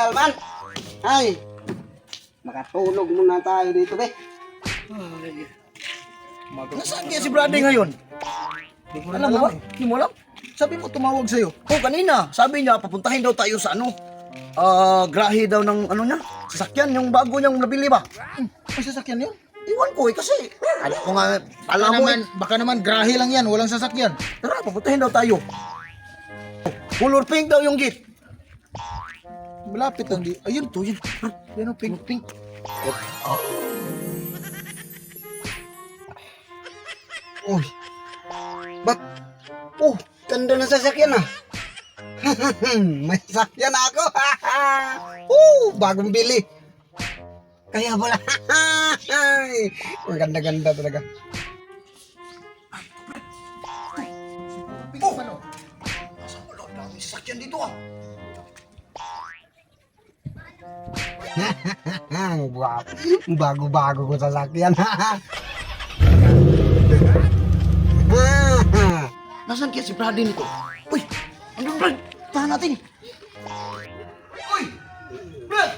tagal man. Ay, makatulog muna tayo dito, be. Nasaan kaya si Brady ngayon? Alam mo ba? Hindi mo alam? Sabi mo tumawag sa'yo. Oh, kanina. Sabi niya, papuntahin daw tayo sa ano. Ah, grahe daw ng ano niya. Sasakyan, yung bago niyang nabili ba? Hmm, May sasakyan yun? Iwan ko eh, kasi. Alam ko nga, Baka alam mo naman, eh. baka naman grahe lang yan, walang sasakyan. Tara, papuntahin daw tayo. Color pink daw yung gate. Malapit lang di. Ayun to, yun. Yan o, pink, pink. Uy, bak, oh, ganda na sasakyan ah. May sasakyan ako. uh, bagong bili. Kaya pala. Ang ganda-ganda talaga. Oh! Saan mo Lord? Dami sasakyan dito ah. Wow. Bago-bago ko sasakyan. Nasaan kaya si Brady nito? Uy! Ano Brad? Tahan natin. Uy! Brad!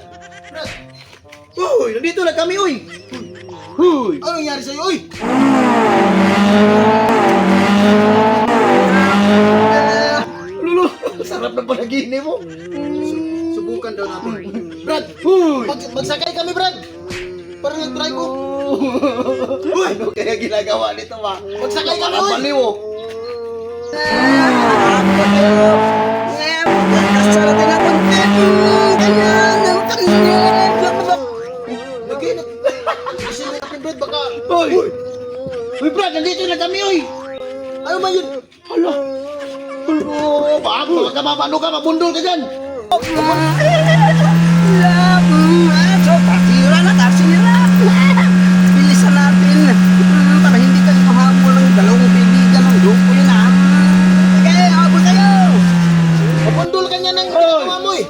Brad! Uy! Nandito na kami, uy! Uy! Ano nangyari sa'yo, oy? Lulu! Sarap ng panaginip mo. Subukan daw natin. Brad! Mag magsakay kami, Brad. Para nag-try ko. Uy! Ano kaya ginagawa nito, ma? Magsakay kami, uy! baliw, oh. Uy! Uy, Brad! Nandito na kami, uy! Ano man yun? Hala! Hala! Bago ka mabano ka, mabundol ka dyan! So, tasira na, tasira. Bilisan natin. Mm, Para hindi mahabol ng dalawang kaibigan ng grupo yun ah. Okay, habol kayo. Mapundol ka niya ng ginagawa mo eh.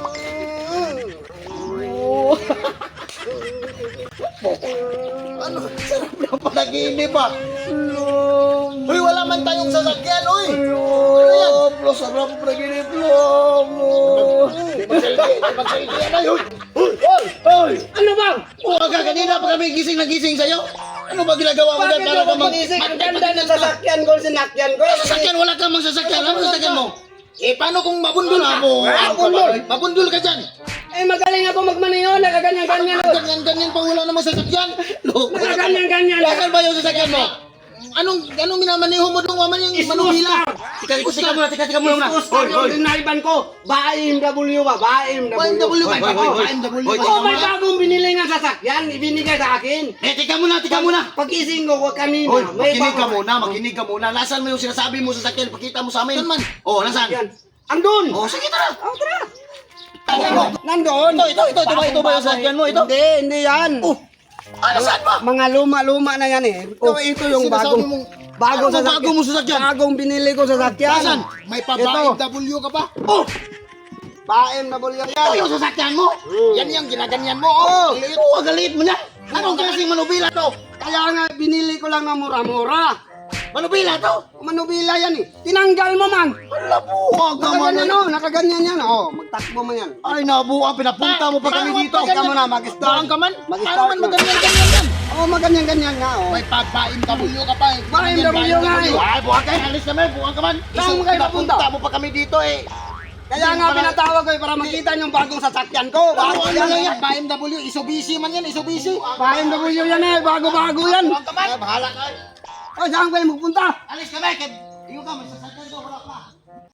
Ano? Sarap ng panaginip, ah! Uy, wala man tayong sasakyan, uy. Lom! Sarap ng panaginip, Lom! Lom! Di magsaldi, di ay. Uy, Uy! Uy! Uy! Ano bang? Uwaga, kanina pa kami gising na gising sa'yo? Ano ba ginagawa mo Bakit dyan para ako ka mag... manisig? Ang ganda ng sasakyan ko, sinakyan ko. Sasakyan, wala kang mga sasakyan. Ano sasakyan mo? Eh, paano kung mabundol ka? Mo, Mabundol. Mabundol ka dyan. Eh, magaling ako magmaneho, nakaganyan-ganyan. Ganyan-ganyan pa wala namang sasakyan. Nakaganyan-ganyan. Bakal ba yung sasakyan mo? Anong, anong minamaneho mo doon? Waman yung manubila. Tika, tika, tika muna, tika, tika muna. Isustan yung dinaiban ko. BMW ba? BMW. BMW Hoy, ka hoy, hoy, hoy. BMW Hoy, ka Oh, may bagong binili nga sasakyan. Ibinigay sa akin. Eh, tika muna, tika muna. Pag-ising ko kanina. Hoy, makinig ka muna, makinig ka muna. Nasaan mo yung sinasabi mo sa sakyan? Pakita mo sa amin. Saan man? Oh, nasaan? Yan. Andun! Oh, sige tara. Oh, tara! Nandun! Ito, ito, ito, ito ba, ito ba yung sasakyan mo? Ito? Hindi, hindi yan. Oh, ah, nasaan ba? Mga luma-luma na yan eh. Ito, Oh, ito yung sinasabi bagong... mong- Bagong Ano sasakyan. bago mo sasakyan? Bagong binili ko sa sasakyan. Nasaan? May pa Ito. BMW ka pa? Oh, Pa-MW ito yan. yung sasakyan mo. Yan yung ginaganyan mo. Oh, Oh, oh, galit mo na. Anong klaseng manubila to? Kaya nga binili ko lang ng mura-mura. Manubila to? Manubila yan eh. Tinanggal mo man. Po, huwag naman. Nakaganyan oh, nakaganyan yan. Oh, magtakbo mo yan. Ay, nabuha, pinapunta mo pa kami dito. Ikaw ganyan? mo na, mag-start. Baan ka man? Mag-start Paano man maganyan-ganyan yan? Oh, maganyan-ganyan nga oh. May pa-BMW ka pa eh. Pa-BMW nga eh. Ay, buwan kayo, alis kami, buwan ka man. Saan mo kayo Pinapunta papunta? mo pa kami dito eh. Kaya nga pinatawag ko eh, para makita yung bagong sasakyan ko. Bago Ano yan yan yan? BMW, Mitsubishi man yan, Mitsubishi. BMW yan eh, bago-bago yan. Ka man. Bahala ka. Oh, saan kayo magpunta? Alis kami, kay... Iyo ka, magsasakyan ko, wala pa.